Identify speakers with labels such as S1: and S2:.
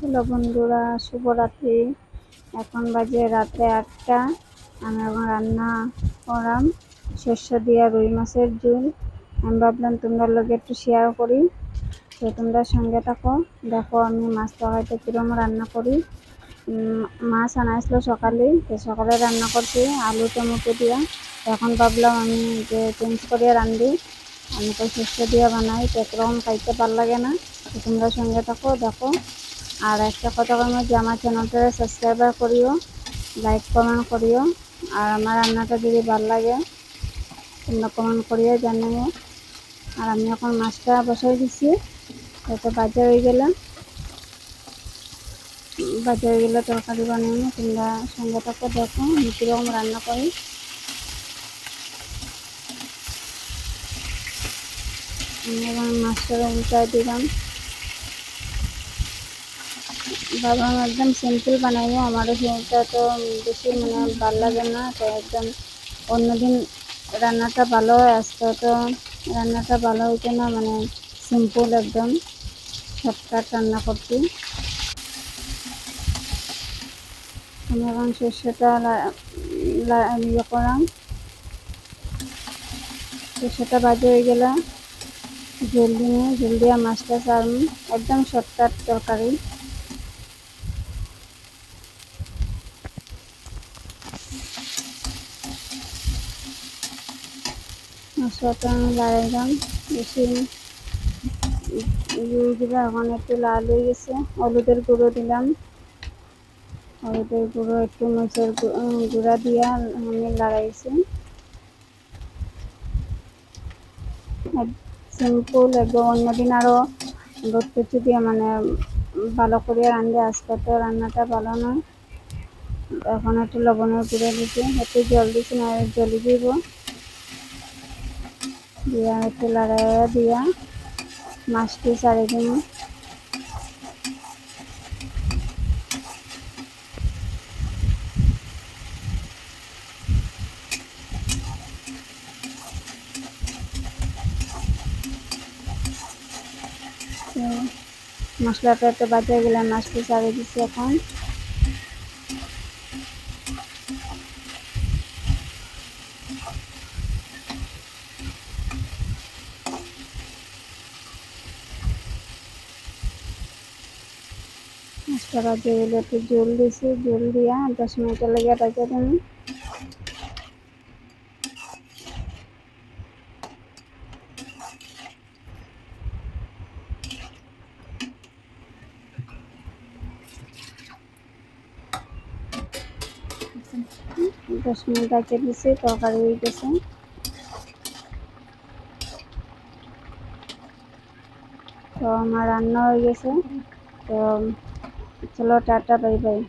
S1: Hello বন্ধুরা, শুভরাত্রি। এখন বাজে রাতে আটটা। আমি এখন রান্না করাম। শস্য দিয়া রুই মাছের ঝোল। আমি ভাবলাম তোমরা লোক একটু শেয়ার করি। তো তোমরা সঙ্গে থাকো। দেখো আমি মাছ তরকারিটা কীরকম রান্না করি। মাছ আনাইছিল সকালে। তো সকালে রান্না করছি আলু টমেটো দিয়া। এখন ভাবলাম আমি যে চেঞ্জ করে রান্ধি। আমি তো শস্য দিয়া বানাই, তো একরকম খাইতে ভালো লাগে না। তো তোমরা সঙ্গে থাকো, দেখো। আর একটা কথা বলব যে আমার চ্যানেলটা সাবস্ক্রাইবার করিও লাইক কমেন্ট করিও, আর আমার রান্নাটা যদি ভালো লাগে, তোমরা কমেন্ট করিও, জানিও। আর আমি এখন মাছটা বসাই দিচ্ছি যাতে বাজে হয়ে গেলে বাজে হয়ে গেলে তরকারি বানিয়ে তোমরা সঙ্গে থাকো দেখো, আমি কীরকম রান্না করি। আমি এখন মাছটা উল্টায় দিলাম। ভাবলাম একদম সিম্পল বানাবো আমারও সেটা তো বেশি মানে ভালো লাগে না। তো একদম অন্যদিন রান্নাটা ভালো আজকে তো রান্নাটা ভালো হইতো না মানে সিম্পল একদম শর্টকাট রান্না করছি আমি এখন ইয়ে করাম। সর্ষেটা বাজে হয়ে গেলে। জল দিয়ে জল দিয়ে মাছটা সারম একদম শর্টকাট তরকারি। মশলাটা আমি লাগাইলাম বেশি এখন একটু লাল হয়ে গেছে। হলুদের গুঁড়ো দিলাম। হলুদের গুঁড়ো, একটু মরিচের গুঁড়া দিয়া আমি লাগাইছি সিম্পল একদম অন্যদিন আরও দিয়ে মানে ভালো করে রান্ধে আজকে তো রান্নাটা ভালো নয়। এখন একটু লবণের গুঁড়ো দিচ্ছি একটু জল দিচ্ছি না জল দিব। দিয়া, একটু লাগাইয়া দিয়া, মাছটি চারি দিন। মশলাটা একটু বাজে গেলে মাছটি চারি দিচ্ছি এখন। মাছটা বাজে গেলে একটু জল দিছি, জল দিয়া দশ মিনিটের লেগে রেখে দশ মিনিট রেখে দিছি, তরকারি হয়ে গেছে। তো আমার রান্না হয়ে গেছে। তো চলো টাটা বাই বাই